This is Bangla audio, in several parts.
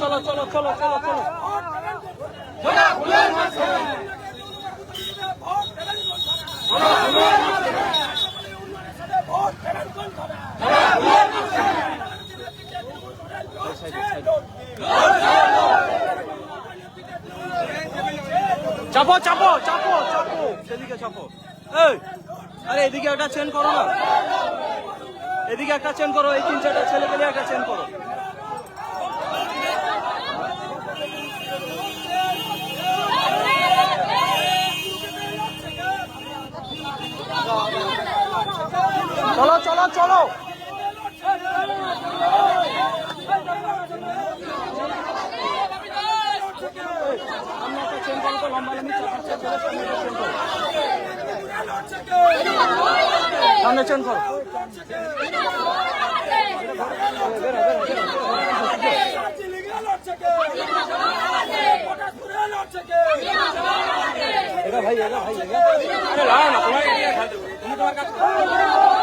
চলো চলো চলো চলো চলো। চাপো চাপো চাপো চাপো। সেদিকে চাপো। এই, আরে এদিকে একটা চেন করো না। এদিকে একটা চেন করো, এই তিন চারটা ছেলে পেলে একটা চেন করো। চলো চলো চলো। চেন করো তো সামনে চেন করো ভাই ভাই না তোমার কাজ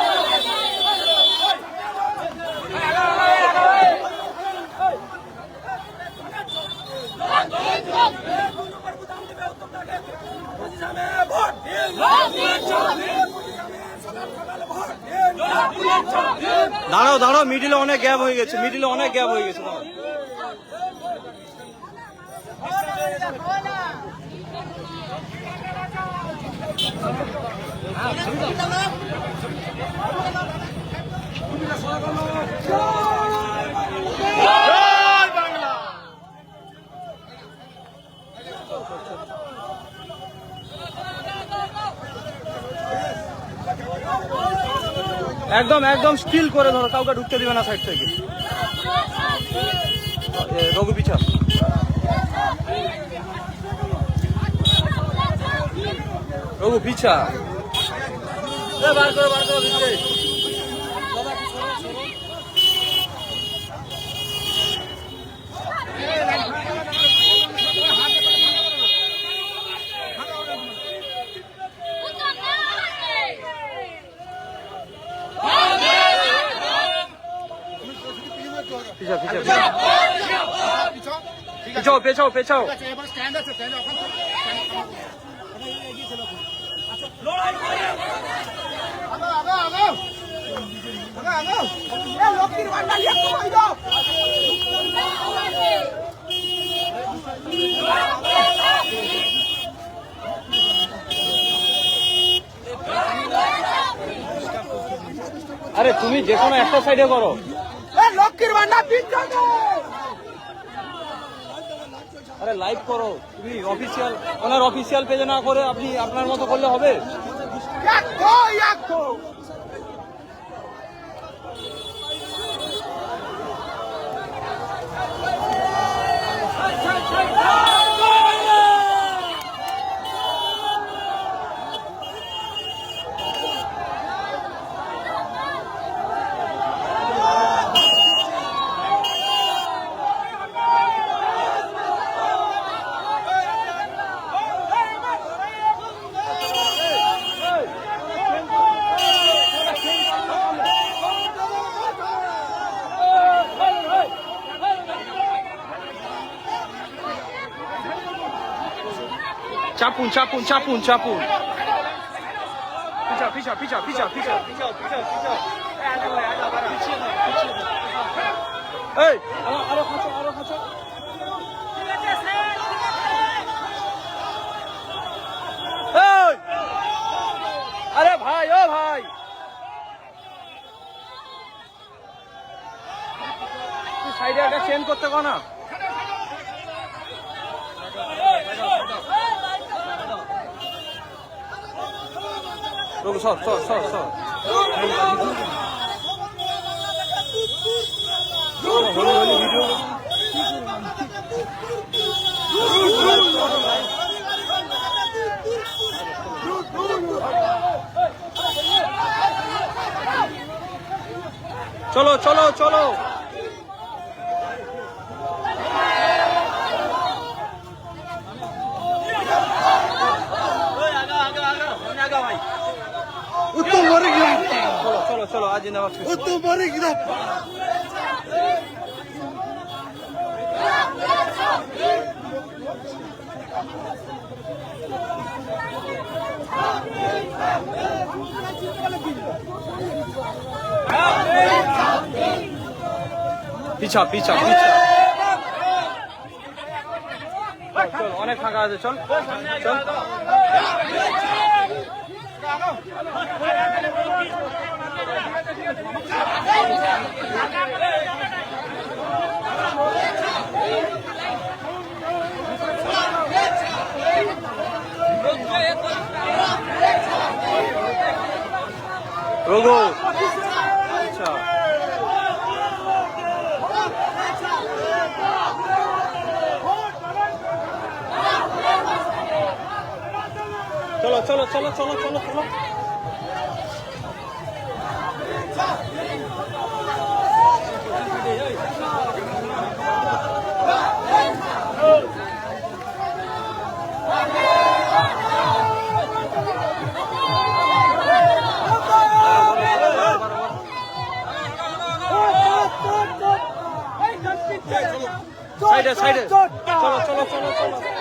দাঁড়াও দাঁড়াও মিডিলে অনেক গ্যাপ হয়ে গেছে মিডিলে অনেক গ্যাপ হয়ে গেছে দাঁড়াও। একদম একদম স্টিল করে ধরো, কাউকে ঢুকতে দিবে না সাইড থেকে। রঘু পিছা রঘু পিছা বার করো বার করো পেছাও পেছাও পেছাও। আরে তুমি যে কোনো একটা সাইডে করো। লক্ষ্মীর ভান্ডার আরে লাইভ করো। তুমি অফিসিয়াল ওনার অফিসিয়াল পেজে না করে আপনি আপনার মতো করলে হবে? চাপুন চাপুন চাপুন চাপুন। পিছা পিছা পিছা পিছা পিছা পিছা পিছা পিছা এই, আরও আরও খাঁচো আরও খাঁচো। আরে ভাই, ও ভাই! সাইডে একটা চেন করতে কো না? রঘু সর সর সর সর চলো চলো চলো তোমারই পিছা পিছা পিছা চল অনেক ফাঁকা আছে চল। চল। রঘু। আচ্ছা। চলো চলো চলো চলো চলো চলো। সাইডে সাইডে। চলো। চলো চলো চলো।